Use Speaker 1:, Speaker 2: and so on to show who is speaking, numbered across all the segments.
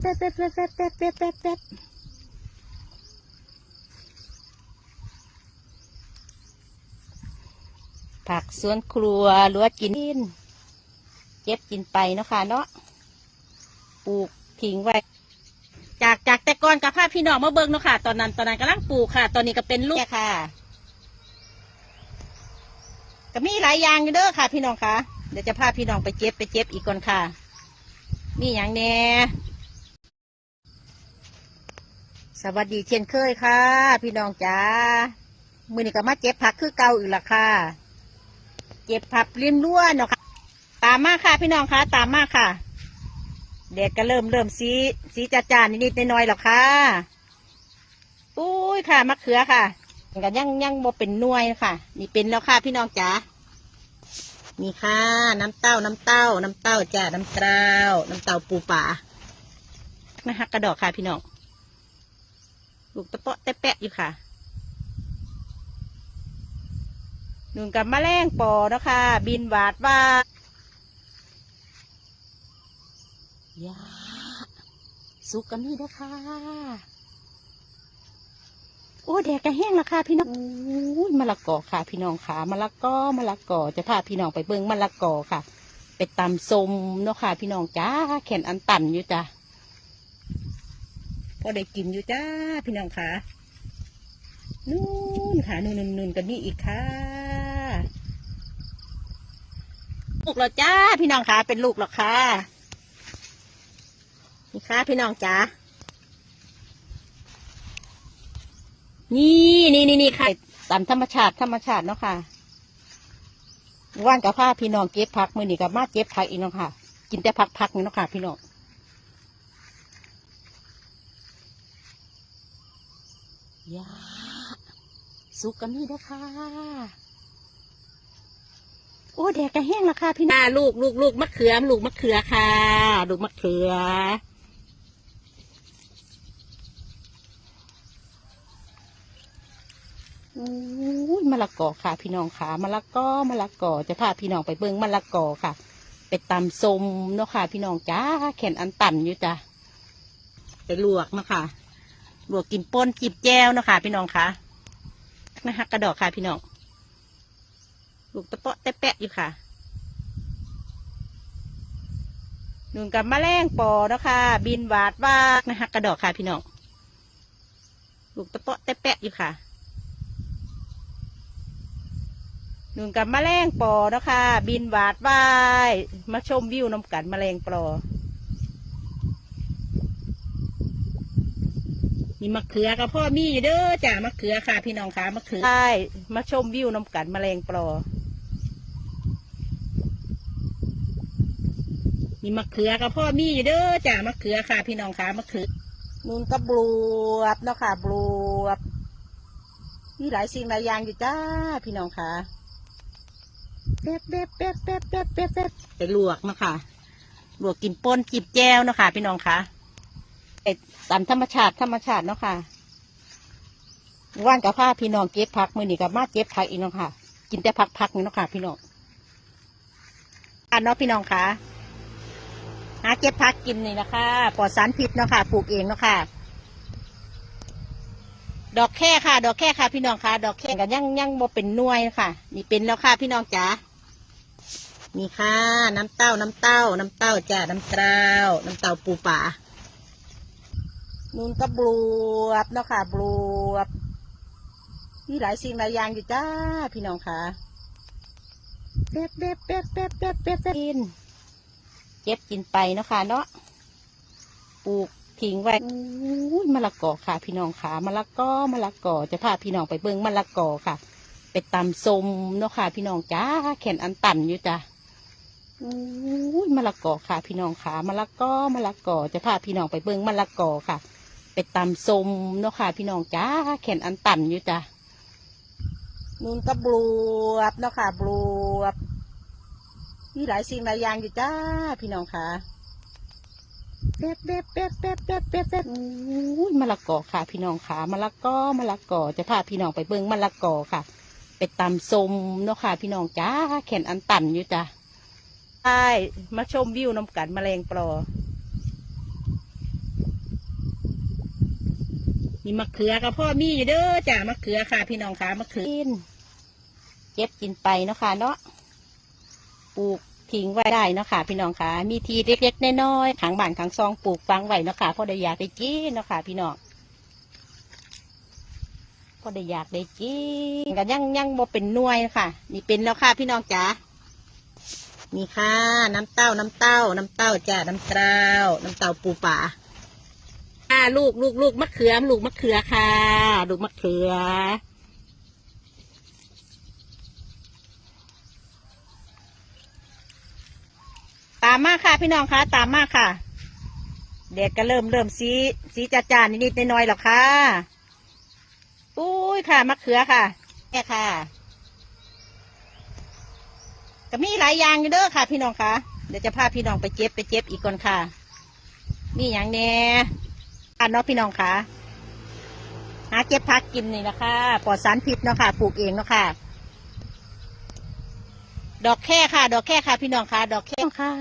Speaker 1: แป๊บแป๊บแป๊บแป๊บแป๊บแป๊บแป๊บแป๊บผักสวนครัวหรือว่ากินเก็บกินไปเนาะค่ะเนาะปลูกทิ้งไว้ จากจากแต่ก่อนกับพาพี่น้องมาเบิ่งเนาะค่ะ ตอนนั้น ตอนนั้นกำลังปลูกค่ะ ตอนนี้ก็เป็นลูกค่ะ ก็มีหลายอย่างอยู่เด้อค่ะ พี่น้องค่ะ เดี๋ยวจะพาพี่น้องไปเจ็บไปเจ็บอีกก่อนค่ะ มีอย่างแน่ สวัสดีเช่นเคยค่ะ พี่น้องจ๋ามือนี้ก็มาเจ็บผักคือเก่าอีกละค่ะ เจ็บผักริมรั้วเนาะค่ะ ตามมาค่ะ พี่น้องค่ะ ตามมาค่ะแดดก็เริ่มเริ่มสีสีจาๆนิดๆน้อยๆแล้วค่ะปุ้ยค่ะมะเขือค่ะกันยังยังบ่เป็นน่วยค่ะ นี่เป็นแล้วค่ะ พี่น้องจ๋านี่ค่ะ น้ำเต้าน้ำเต้า น้ำเต้าจ้าน้ำเต้าน้ำเต้าปูป่านะฮะกระดอกค่ะพี่น้อง ลูกตะเปาะแตะแปะอยู่ค่ะนุ่นกับมแมลงปอนะคะ บินหวาดว่ายาสุกกันนี่เด้อค่ะโอ้แดดก็แห้งล้วค่ะพี่น้องอุ้ยมะละกอค่ะ พี่น้องค่ะมะละกอมะละกอจะพาพี่น้องไปเบิ่งมะละกอค่ะ ไปตำสมเนาะค่ะ พี่น้องจ้าแขนอันตันอยู่จ้ะ พอได้กินอยู่จ้าพี่น้องค่ะนู่นค่ะนู่นนู่นนู่นกันนี่อีกค่ะลูกแล้วจ้าพี่น้องค่ะเป็นลูกแล้วค่ะนี่ค่ะพี่น้องจ้านี่นี่นี่นี่ค่ะตามธรรมชาติธรรมชาติเนาะค่ะว่านกับผ้าพี่น้องเก็บผักมือนี่กับมาเก็บผักอีกเนาะค่ะ กินแต่ผักผักนี่เนาะค่ะ พี่น้อง ยาสุกกันนี่เด้อค่ะโอ้แดดก็แห้งแล้วค่ะพี่น้องลูกลูกลูกมะเขือลูกมะเขือค่ะลูกมะเขืออุ้ยมะละกอค่ะ พี่น้องค่ะมะละกอมะละกอจะพาพี่น้องไปเบิ่งมะละกอค่ะ ไปตำส้มเนาะค่ะ พี่น้องจ้าแขนอันตันอยู่จ้ะไปลวกเนาะค่ะ ลวกกินป่นจิบแจวเนาะค่ะ พี่น้องค่ะนะฮะกระดอกค่ะพี่น้องลูกตะเปาะแตะแปะอยู่ค่ะนุ่นกับแมลงปอเนาะค่ะ บินหวาดว่านะฮะกระดอกค่ะพี่น้องลูกตะเปาะแตะแปะอยู่ค่ะนุ่นกับแมลงปอเนาะคะบินหวาดว่ายมาชมวิวน้ำกันแมลงปอ นี่มะเขือกับพ่อมีอยู่เด้อจ้ามะเขือค่ะ พี่น้องค่ะมะเขือใช่มาชมวิวน้ำกันแมลงปอนี่มะเขือกับพ่อมีอยู่เด้อจ้ามะเขือค่ะ พี่น้องค่ะมะเขือนุ่นกับบลวบเนาะค่ะบลวบมีหลายสิ่งหลายอย่างอยู่จ้า พี่น้องค่ะแป๊บแป๊บแป๊บแป๊บแป๊บแป๊บแป๊บไปลวกเนาะค่ะลวกกินป่นจิบแจวเนาะค่ะ พี่น้องค่ะไอ้ ตามธรรมชาติธรรมชาติเนาะค่ะว่านกับผ้าพี่น้องเก็บผักมือนี่กับมาเก็บผักอีกเนาะค่ะ กินแต่ผักผักนี่เนาะค่ะ พี่น้องอันเนาะพี่น้องค่ะหาเก็บผักกินนี่นะคะปลอดสารพิษเนาะค่ะปลูกเองเนาะค่ะ ดอกแค่ค่ะ ดอกแค่ค่ะ พี่น้องค่ะ ดอกแค่กันยังยังบ่เป็นน่วยค่ะ นี่เป็นแล้วค่ะ พี่น้องจ๋านี่ค่ะ น้ำเต้า น้ำเต้า น้ำเต้าจ้าน้ำเต้า น้ำเต้าปูป่า นูนก็บลวบเนาะค่ะบลวบมีหลายสิ่งหลายอย่างอยู่จ้าพี่น้องค่ะเป๊บเป๊บเป๊บเป๊บเป๊บเป๊บกินเก็บกินไปเนาะค่ะเนาะปลูกทิ้งไว้อุ้ยมะละกอค่ะ พี่น้องค่ะมะละกอมะละกอจะพาพี่น้องไปเบิ่งมะละกอค่ะ ไปตำส้มเนาะค่ะ พี่น้องจ้าแขนอันตันอยู่จ้ะอุ้ยมะละกอค่ะ พี่น้องค่ะมะละกอมะละกอจะพาพี่น้องไปเบิ่งมะละกอค่ะ ตำส้มเนาะค่ะ พี่น้องจ้าแขนอันตันอยู่จ้ะนุ่นก็บลวบเนาะค่ะบลวบมีหลายสิ่งหลายอย่างอยู่จ้าพี่น้องค่ะแป๊บแป๊บแป๊บแป๊บแป๊บแป๊บแป๊บอุ้ยมะละกอค่ะ พี่น้องค่ะมะละกอมะละกอจะพาพี่น้องไปเบิ่งมะละกอค่ะ ไปตำส้มเนาะค่ะ พี่น้องจ้าแขนอันตันอยู่จ้ะใช่มาชมวิวน้ำกันแมลงปลอ มีมะเขือกับพ่อมีอยู่เด้อจ้ามะเขือค่ะ พี่น้องค่ะมะเขือกินเก็บกินไปเนาะค่ะเนาะปลูกทิ้งไว้ได้เนาะค่ะ พี่น้องค่ะมีทีเล็กๆน้อยๆขังบ้านขังซองปลูกฟังไว้เนาะค่ะพราะได้อยากได้กินเนาะค่ะ พี่น้องพราะได้อยากได้กินกันยังยังบ่เป็นน่วยค่ะ นี่เป็นแล้วค่ะพี่น้องจ๋านี่ค่ะ น้ำเต้าน้ำเต้า น้ำเต้าจ้าน้ำเต้าน้ำเต้าปูป่า ลูกลูกลูกมะเขือลูกมะเขือค่ะลูกมะเขือ ตามมากค่ะ พี่น้องคะตามมากค่ะเด็กก็เริ่มเริ่มสีสีจาจานนิดๆน้อยๆหรอกค่ะอุ้ยค่ะมะเขือค่ะแม่ค่ะ ก็มีหลายอย่างเด้อค่ะ พี่น้องคะเดี๋ยวจะพาพี่น้องไปเจ็บไปเจ็บอีกก่อนค่ะ มีอย่างแน่ เนาะพี่น้องค่ะหาเก็บพักกินนี่นะคะปลอดสารพิษเนาะค่ะปลูกเองเนาะค่ะ ดอกแค่ค่ะ ดอกแค่ค่ะ พี่น้องค่ะ ดอกแค่ค่ะ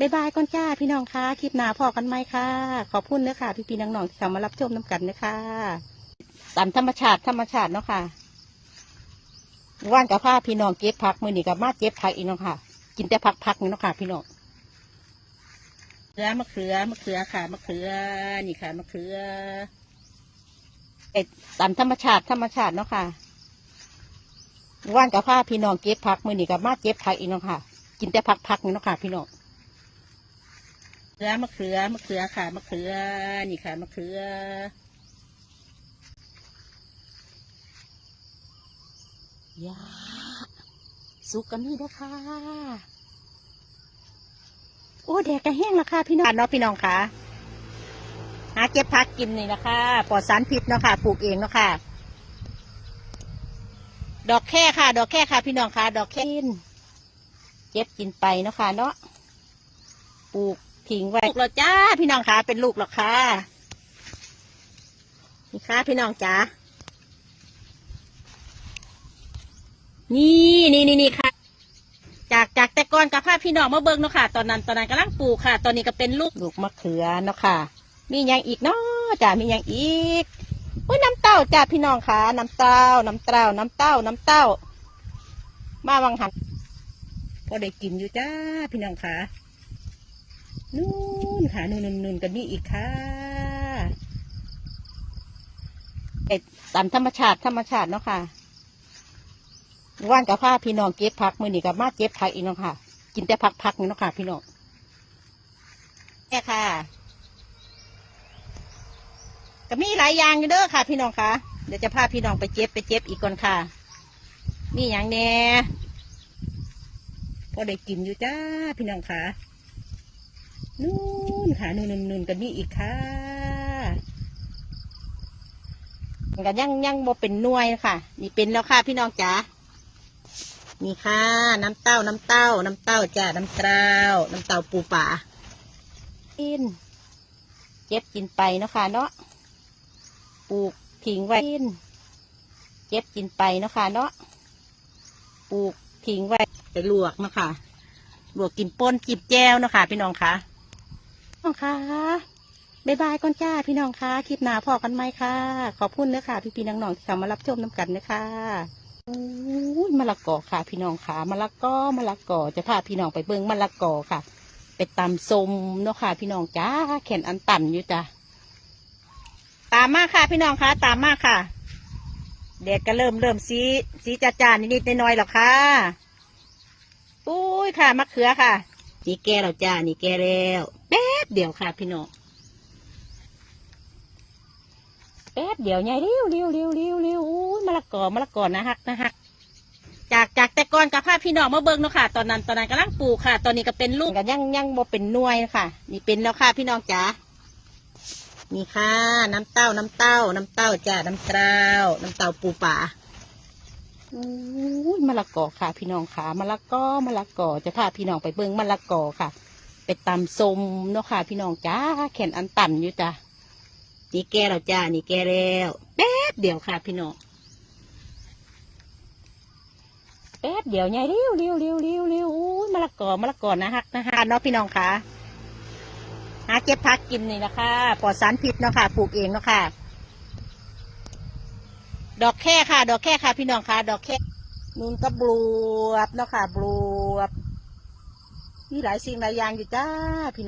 Speaker 1: บ๊ายบายก่อนจ้าพี่น้องค่ะคลิปหน้าพอกันไหมค่ะขอบคุณเนื้อค่ะ พี่พี่น้องๆที่เข้ามารับชมน้ำกันนื้อค่ะตามธรรมชาติธรรมชาติเนาะค่ะว่านกับผ้าพี่น้องเก็บผักมือนี่กับมาเก็บผักอีกเนาะค่ะ กินแต่ผักผักนี่เนาะค่ะ พี่น้อง เขือมะเขือมะเขือค่ะมะเขือนี่ค่ะมะเขือเอ็ดตามธรรมชาติธรรมชาติเนาะค่ะว่านกับผ้าพี่น้องเก็บผักมือนี่กับมาเก็บผักอีกเนาะค่ะ กินแต่ผักผักนี่เนาะค่ะ พี่น้องเขือมะเขือมะเขือค่ะมะเขือนี่ค่ะมะเขือยาสุกกันนี่เด้อค่ะ โอ้แดดกระแห้งแล้วค่ะพี่น้องเนาะพี่น้องค่ะหาเก็บพักกินนี่นะคะปลอดสารพิษเนาะค่ะปลูกเองเนาะค่ะ ดอกแค่ค่ะ ดอกแค่ค่ะ พี่น้องค่ะ ดอกแค่กินเก็บกินไปเนาะค่ะ เนาะปลูกทิ้งไว้ลูกเราจ้า พี่น้องค่ะเป็นลูกหรอกค่ะนี่ค่ะ พี่น้องจ๋านี่นี่นี่นี่ค่ะ กจากแต่ก่อนกับพาพี่น้องมาเบิ่งเนาะค่ะ ตอนนั้นตอนนั้นกำลังปลูกค่ะ ตอนนี้ก็เป็นลูกลูกมะเขือเนาะค่ะ มีอย่างอีกเนาะจ้ามีอย่างอีกโอ้ยน้ำเต้าจ้าพี่น้องค่ะ น้ำเต้า น้ำเต้า น้ำเต้า น้ำเต้า มาวังหันพอได้กินอยู่จ้าพี่น้องค่ะนู่นค่ะนู่นนู่นนู่นกันนี่อีกค่ะเอ็ดตามธรรมชาติธรรมชาติเนาะค่ะว่านกับผ้าพี่น้องเก็บผักมือนี่กับมาเก็บผักอีกเนาะค่ะ กินแต่ผักผักนี่เนาะค่ะ พี่น้องแม่ค่ะ ก็มีหลายอย่างอยู่เด้อค่ะ พี่น้องค่ะ เดี๋ยวจะพาพี่น้องไปเจ็บไปเจ็บอีกก่อนค่ะ มีอย่างแน่พอได้กินอยู่จ้าพี่น้องค่ะนู่นค่ะนู่นนู่นกันนี่อีกค่ะกันยังยังบ่เป็นน่วยค่ะ นี่เป็นแล้วค่ะ พี่น้องจ๋า นี่ค่ะ น้ำเต้า น้ำเต้า น้ำเต้าจ้าน้ำเต้าน้ำเต้าปูป่ากินเก็บกินไปเนาะค่ะเนาะปลูกทิ้งไว้กินเก็บกินไปเนาะค่ะเนาะปลูกทิ้งไว้ไปลวกเนาะค่ะลวกกินป่นจิบแจวเนาะค่ะ พี่น้องค่ะน้องค่ะบ๊ายบายก่อนจ้าพี่น้องค่ะคลิปหน้าพอกันไหมค่ะ ขอบคุณเนื้อค่ะ พี่ๆน้องๆที่เข้ามารับชมน้ำกันนื้อค่ะ อุ้ยมะละกอค่ะ พี่น้องค่ะมะละกอมะละกอจะพาพี่น้องไปเบิ้งมะละกอค่ะ ไปตำส้มเนาะค่ะ พี่น้องจ้าแขนอันตันอยู่จ้ะตามมาค่ะ พี่น้องค่ะ ตามมาค่ะเด็กก็เริ่มเริ่มสีสีจาจานนิดๆน้อยๆหรอกค่ะอุ้ยค่ะมะเขือค่ะ นี่แก่แล้วจ้านี่แก่แล้วแป๊บเดียวค่ะ พี่น้องแป๊บเดียวไงเร็วเร็วเร็วเร็วเร็วอุ้ย มะละกอมะละกอนะฮักนะฮักจากจากแต่ก่อนกับพาพี่น้องมาเบิ่งเนาะค่ะ ตอนนั้นตอนนั้นกำลังปลูกค่ะ ตอนนี้ก็เป็นลูกกันยังยังบ่เป็นหน่วยค่ะ นี่เป็นแล้วค่ะ พี่น้องจ๋านี่ค่ะ น้ำเต้าน้ำเต้า น้ำเต้าจ้าน้ำเต้าน้ำเต้าปูป่าอุ้ยมะละกอค่ะ พี่น้องค่ะมะละกอมะละกอจะพาพี่น้องไปเบิ่งมะละกอค่ะ ไปตำส้มเนาะค่ะ พี่น้องจ้าแขนอันตันอยู่จ้ะนี่แก่แล้วจ้านี่แก่แล้ว แป๊บเดียวค่ะ พี่น้อง แป๊บเดี๋ยวไงเร็วเร็วเร็วเร็วเร็วอุ้ยมะละกอมะละกอนะฮักนะฮะเนาะพี่น้องค่ะหาเก็บพักกินนี่นะคะปลอดสารพิษเนาะค่ะปลูกเองเนาะค่ะ ดอกแค่ค่ะ ดอกแค่ค่ะ พี่น้องค่ะ ดอกแค่นูนก็บลวบเนาะค่ะบลวบมีหลายสิ่งหลายอย่างอยู่จ้าพี่น้อง